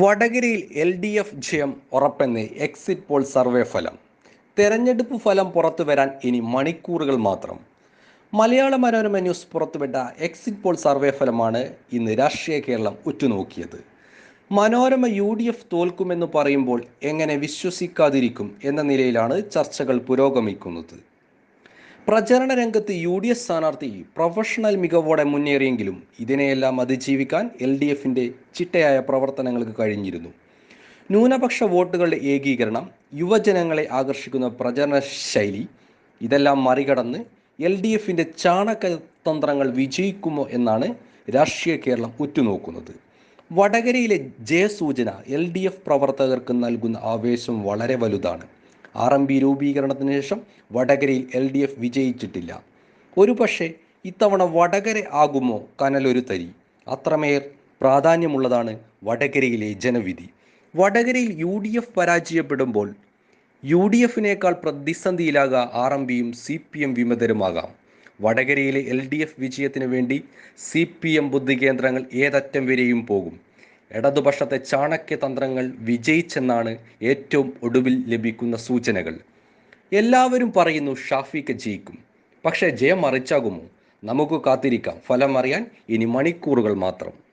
വടകരയിൽ L D F ജയം ഉറപ്പെന്ന് exit poll survey ഫലം. തെരഞ്ഞെടുപ്പ് ഫലം പുറത്തു വരാൻ ഇനി മണിക്കൂറുകൾ മാത്രം. മലയാള മനോരമ ന്യൂസ് പുറത്തുവിട്ട എക്സിറ്റ് പോൾ സർവേ ഫലമാണ് ഇന്ന് രാഷ്ട്രീയ കേരളം ഉറ്റുനോക്കിയത്. മനോരമ യു ഡി എഫ് തോൽക്കുമെന്ന് പറയുമ്പോൾ എങ്ങനെ വിശ്വസിക്കാതിരിക്കും എന്ന നിലയിലാണ് ചർച്ചകൾ പുരോഗമിക്കുന്നത്. പ്രചരണ രംഗത്ത് യു ഡി എഫ് സ്ഥാനാർത്ഥി പ്രൊഫഷണൽ മികവോടെ മുന്നേറിയെങ്കിലും ഇതിനെയെല്ലാം അതിജീവിക്കാൻ എൽ ഡി എഫിന്റെ ചിട്ടയായ പ്രവർത്തനങ്ങൾക്ക് കഴിഞ്ഞിരുന്നു. ന്യൂനപക്ഷ വോട്ടുകളുടെ ഏകീകരണം യുവജനങ്ങളെ ആകർഷിക്കുന്ന പ്രചരണ ശൈലി ഇതെല്ലാം മറികടന്ന് എൽ ഡി എഫിന്റെ ചാണകതന്ത്രങ്ങൾ വിജയിക്കുമോ എന്നാണ് രാഷ്ട്രീയ കേരളം ഉറ്റുനോക്കുന്നത്. വടകരയിലെ ജയസൂചന എൽ ഡി എഫ് പ്രവർത്തകർക്ക് നൽകുന്ന ആവേശം വളരെ വലുതാണ്. ആർ എം പി രൂപീകരണത്തിന് ശേഷം വടകരയിൽ എൽ ഡി എഫ് വിജയിച്ചിട്ടില്ല. ഒരു പക്ഷേ ഇത്തവണ വടകര ആകുമോ കനലൊരു തരി അത്രമേർ പ്രാധാന്യമുള്ളതാണ് വടകരയിലെ ജനവിധി. വടകരയിൽ യു ഡി എഫ് പരാജയപ്പെടുമ്പോൾ യു ഡി എഫിനേക്കാൾ പ്രതിസന്ധിയിലാകാം ആർ എം പിയും സി പി എം വിമതരുമാകാം. വടകരയിലെ എൽ ഡി എഫ് വിജയത്തിന് വേണ്ടി സി പി എം ബുദ്ധികേന്ദ്രങ്ങൾ ഏതറ്റം വരെയും പോകും. ഇടതുപക്ഷത്തെ ചാണക്യതന്ത്രങ്ങൾ വിജയിച്ചെന്നാണ് ഏറ്റവും ഒടുവിൽ ലഭിക്കുന്ന സൂചനകൾ. എല്ലാവരും പറയുന്നു ഷാഫിക്ക് ജയിക്കും. പക്ഷേ ജയം മറിച്ചാകുമോ? നമുക്ക് കാത്തിരിക്കാം. ഫലം അറിയാൻ ഇനി മണിക്കൂറുകൾ മാത്രം.